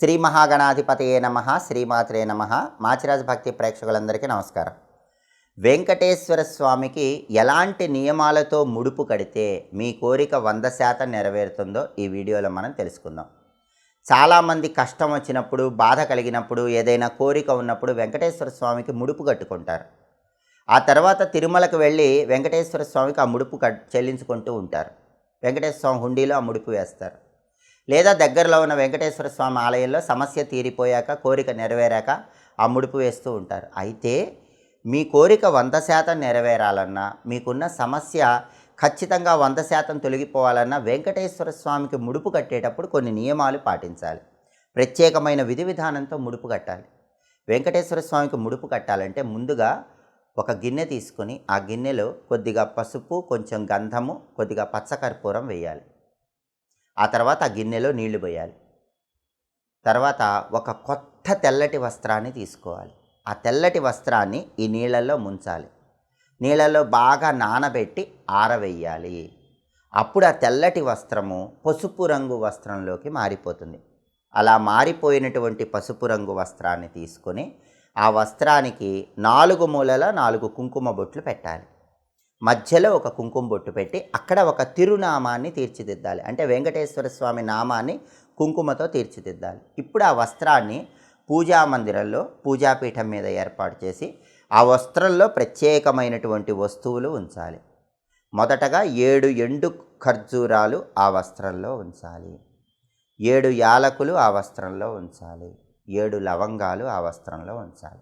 శ్రీ మహాగణాధిపతయే నమ శ్రీమాత్రే నమ. మాచిరాజ భక్తి ప్రేక్షకులందరికీ నమస్కారం. వెంకటేశ్వర స్వామికి ఎలాంటి నియమాలతో ముడుపు కడితే మీ కోరిక వంద శాతం నెరవేరుతుందో ఈ వీడియోలో మనం తెలుసుకుందాం. చాలామంది కష్టం వచ్చినప్పుడు బాధ కలిగినప్పుడు ఏదైనా కోరిక ఉన్నప్పుడు వెంకటేశ్వర స్వామికి ముడుపు కట్టుకుంటారు. ఆ తర్వాత తిరుమలకు వెళ్ళి వెంకటేశ్వర స్వామికి ఆ ముడుపు కట్ చెల్లించుకుంటూ ఉంటారు. వెంకటేశ్వర స్వామి హుండీలో ఆ ముడుపు వేస్తారు. లేదా దగ్గరలో ఉన్న వెంకటేశ్వర స్వామి ఆలయంలో సమస్య తీరిపోయాక కోరిక నెరవేరాక ఆ ముడుపు వేస్తూ ఉంటారు. అయితే మీ కోరిక వంద శాతం నెరవేరాలన్నా మీకున్న సమస్య ఖచ్చితంగా వంద శాతం తొలగిపోవాలన్నా వెంకటేశ్వర స్వామికి ముడుపు కట్టేటప్పుడు కొన్ని నియమాలు పాటించాలి. ప్రత్యేకమైన విధి విధానంతో ముడుపు కట్టాలి. వెంకటేశ్వర స్వామికి ముడుపు కట్టాలంటే ముందుగా ఒక గిన్నె తీసుకొని ఆ గిన్నెలో కొద్దిగా పసుపు కొంచెం గంధము కొద్దిగా పచ్చకర్పూరం వేయాలి. ఆ తర్వాత ఆ గిన్నెలో నీళ్ళు పోయాలి. తర్వాత ఒక కొత్త తెల్లటి వస్త్రాన్ని తీసుకోవాలి. ఆ తెల్లటి వస్త్రాన్ని ఈ నీళ్ళల్లో ముంచాలి. నీళ్ళల్లో బాగా నానబెట్టి ఆరవేయాలి. అప్పుడు ఆ తెల్లటి వస్త్రము పసుపు రంగు వస్త్రంలోకి మారిపోతుంది. అలా మారిపోయినటువంటి పసుపు రంగు వస్త్రాన్ని తీసుకొని ఆ వస్త్రానికి నాలుగు మూలల నాలుగు కుంకుమ బొట్లు పెట్టాలి. మధ్యలో ఒక కుంకుమ బొట్టు పెట్టి అక్కడ ఒక తిరునామాన్ని తీర్చిదిద్దాలి. అంటే వెంకటేశ్వర స్వామి నామాన్ని కుంకుమతో తీర్చిదిద్దాలి. ఇప్పుడు ఆ వస్త్రాన్ని పూజా మందిరంలో పూజాపీఠం మీద ఏర్పాటు చేసి ఆ వస్త్రంలో ప్రత్యేకమైనటువంటి వస్తువులు ఉంచాలి. మొదటగా ఏడు ఎండు ఖర్జూరాలు ఆ వస్త్రంలో ఉంచాలి. ఏడు యాలకులు ఆ వస్త్రంలో ఉంచాలి. ఏడు లవంగాలు ఆ వస్త్రంలో ఉంచాలి.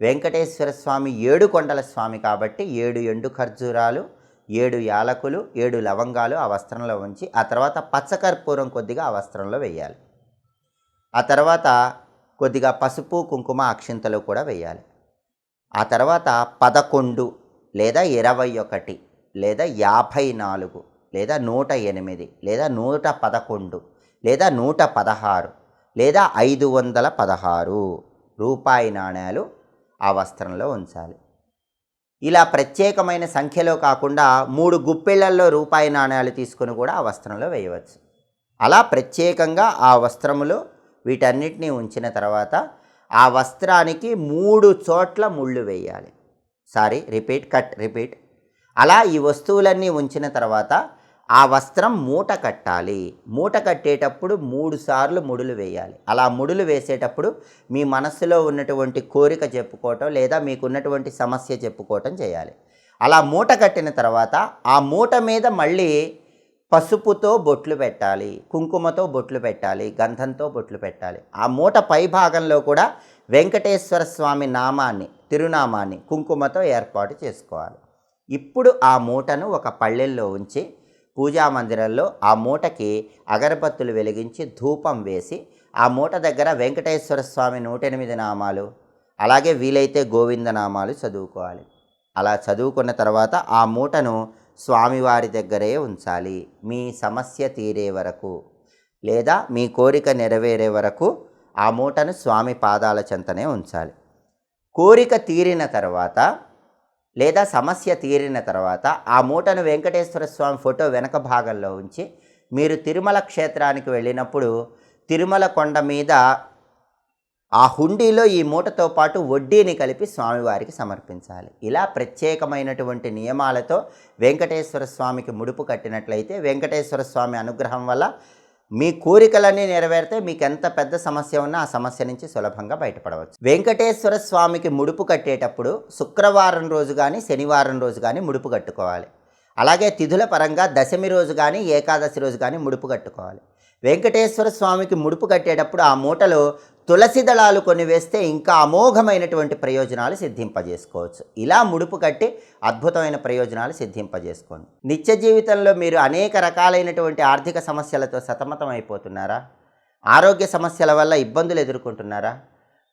వెంకటేశ్వర స్వామి ఏడు కొండల స్వామి కాబట్టి ఏడు ఎండు ఖర్జూరాలు ఏడు యాలకులు ఏడు లవంగాలు ఆ వస్త్రంలో ఉంచి ఆ తర్వాత పచ్చకర్పూరం కొద్దిగా ఆ వస్త్రంలో వేయాలి. ఆ తర్వాత కొద్దిగా పసుపు కుంకుమ అక్షింతలు కూడా వేయాలి. ఆ తర్వాత పదకొండు లేదా ఇరవై ఒకటి లేదా యాభై నాలుగు లేదా నూట ఎనిమిది లేదా నూట పదకొండు లేదా నూట పదహారు లేదా ఐదు వందల పదహారు రూపాయి నాణ్యాలు ఆ వస్త్రంలో ఉంచాలి. ఇలా ప్రత్యేకమైన సంఖ్యలో కాకుండా మూడు గుప్పెళ్ళల్లో రూపాయి నాణ్యాలు తీసుకుని కూడా ఆ వస్త్రంలో వేయవచ్చు. అలా ప్రత్యేకంగా ఆ వస్త్రములో వీటన్నిటినీ ఉంచిన తర్వాత ఆ వస్త్రానికి మూడు చోట్ల ముళ్ళు వేయాలి. Sorry repeat cut repeat. అలా ఈ వస్తువులన్నీ ఉంచిన తర్వాత ఆ వస్త్రం మూట కట్టాలి. మూట కట్టేటప్పుడు మూడు సార్లు ముడులు వేయాలి. అలా ముడులు వేసేటప్పుడు మీ మనస్సులో ఉన్నటువంటి కోరిక చెప్పుకోవటం లేదా మీకున్నటువంటి సమస్య చెప్పుకోవటం చేయాలి. అలా మూట కట్టిన తర్వాత ఆ మూట మీద మళ్ళీ పసుపుతో బొట్లు పెట్టాలి. కుంకుమతో బొట్లు పెట్టాలి. గంధంతో బొట్లు పెట్టాలి. ఆ మూట పై భాగంలో కూడా వెంకటేశ్వర స్వామి నామాన్ని తిరునామాన్ని కుంకుమతో ఏర్పాటు చేసుకోవాలి. ఇప్పుడు ఆ మూటను ఒక పళ్ళెల్లో ఉంచి పూజా మందిరంలో ఆ మూటకి అగరబత్తులు వెలిగించి ధూపం వేసి ఆ మూట దగ్గర వెంకటేశ్వర స్వామి నూట ఎనిమిది నామాలు అలాగే వీలైతే గోవింద నామాలు చదువుకోవాలి. అలా చదువుకున్న తర్వాత ఆ మూటను స్వామివారి దగ్గరే ఉంచాలి. మీ సమస్య తీరే వరకు లేదా మీ కోరిక నెరవేరే వరకు ఆ మూటను స్వామి పాదాల చెంతనే ఉంచాలి. కోరిక తీరిన తర్వాత లేదా సమస్య తీరిన తర్వాత ఆ మూటను వెంకటేశ్వర స్వామి ఫోటో వెనక భాగంలో ఉంచి మీరు తిరుమల క్షేత్రానికి వెళ్ళినప్పుడు తిరుమల కొండ మీద ఆ హుండీలో ఈ మూటతో పాటు వడ్డీని కలిపి స్వామివారికి సమర్పించాలి. ఇలా ప్రత్యేకమైనటువంటి నియమాలతో వెంకటేశ్వర స్వామికి ముడుపు కట్టినట్లయితే వెంకటేశ్వర స్వామి అనుగ్రహం వల్ల మీ కోరికలన్నీ నెరవేరితే మీకు ఎంత పెద్ద సమస్య ఉన్నా ఆ సమస్య నుంచి సులభంగా బయటపడవచ్చు. వెంకటేశ్వర స్వామికి ముడుపు కట్టేటప్పుడు శుక్రవారం రోజు కానీ శనివారం రోజు కానీ ముడుపు కట్టుకోవాలి. అలాగే తిథుల పరంగా దశమి రోజు కానీ ఏకాదశి రోజు కానీ ముడుపు కట్టుకోవాలి. వెంకటేశ్వర స్వామికి ముడుపు కట్టేటప్పుడు ఆ మూటలో తులసి దళాలు కొన్ని వేస్తే ఇంకా అమోఘమైనటువంటి ప్రయోజనాలు సిద్ధింపజేసుకోవచ్చు. ఇలా ముడుపు కట్టి అద్భుతమైన ప్రయోజనాలు సిద్ధింపజేసుకోండి. నిత్య జీవితంలో మీరు అనేక రకాలైనటువంటి ఆర్థిక సమస్యలతో సతమతం అయిపోతున్నారా ఆరోగ్య సమస్యల వల్ల ఇబ్బందులు ఎదుర్కొంటున్నారా?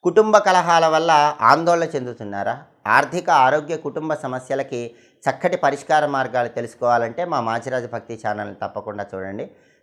కుటుంబ కలహాల వల్ల ఆందోళన చెందుతున్నారా? ఆర్థిక ఆరోగ్య కుటుంబ సమస్యలకి చక్కటి పరిష్కార మార్గాలు తెలుసుకోవాలంటే మా మాచిరాజు భక్తి ఛానల్ని తప్పకుండా చూడండి.